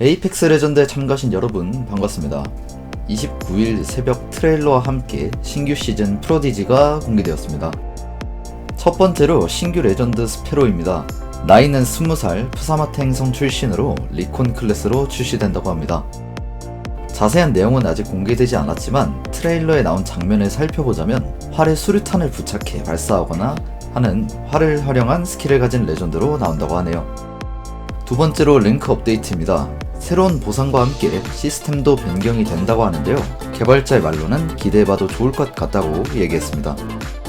에이펙스 레전드에 참가하신 여러분 반갑습니다. 29일 새벽 트레일러와 함께 신규 시즌 프로디지가 공개되었습니다. 첫 번째로 신규 레전드 스페로입니다. 나이는 20살 푸사마트 행성 출신으로 리콘 클래스로 출시된다고 합니다. 자세한 내용은 아직 공개되지 않았지만 트레일러에 나온 장면을 살펴보자면 활에 수류탄을 부착해 발사하거나 하는 활을 활용한 스킬을 가진 레전드로 나온다고 하네요. 두 번째로 링크 업데이트입니다. 새로운 보상과 함께 시스템도 변경이 된다고 하는데요. 개발자의 말로는 기대해봐도 좋을 것 같다고 얘기했습니다.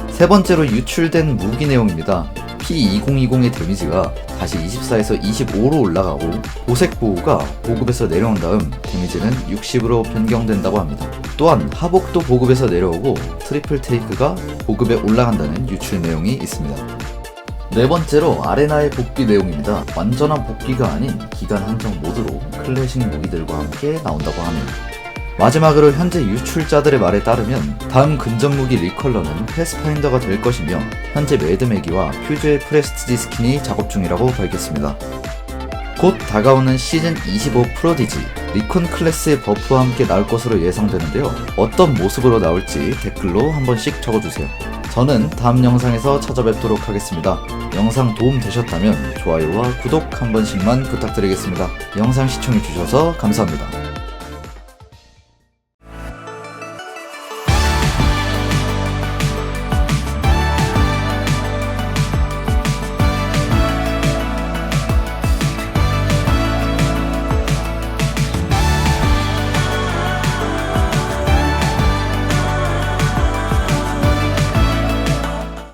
세 번째로 유출된 무기 내용입니다. P2020의 데미지가 다시 24에서 25로 올라가고 보색 보호가 보급에서 내려온 다음 데미지는 60으로 변경된다고 합니다. 또한 하복도 보급에서 내려오고 트리플 테이크가 보급에 올라간다는 유출 내용이 있습니다. 네 번째로 아레나의 복귀 내용입니다. 완전한 복귀가 아닌 기간 한정 모드로 클래식 무기들과 함께 나온다고 하네요. 마지막으로 현재 유출자들의 말에 따르면 다음 근접 무기 리컬러는 패스파인더가 될 것이며 현재 매드매기와 퓨즈의 프레스티지 스킨이 작업 중이라고 밝혔습니다. 곧 다가오는 시즌 25 프로디지 리콘 클래스의 버프와 함께 나올 것으로 예상되는데요. 어떤 모습으로 나올지 댓글로 한 번씩 적어주세요. 저는 다음 영상에서 찾아뵙도록 하겠습니다. 영상 도움 되셨다면 좋아요와 구독 한 번씩만 부탁드리겠습니다. 영상 시청해주셔서 감사합니다.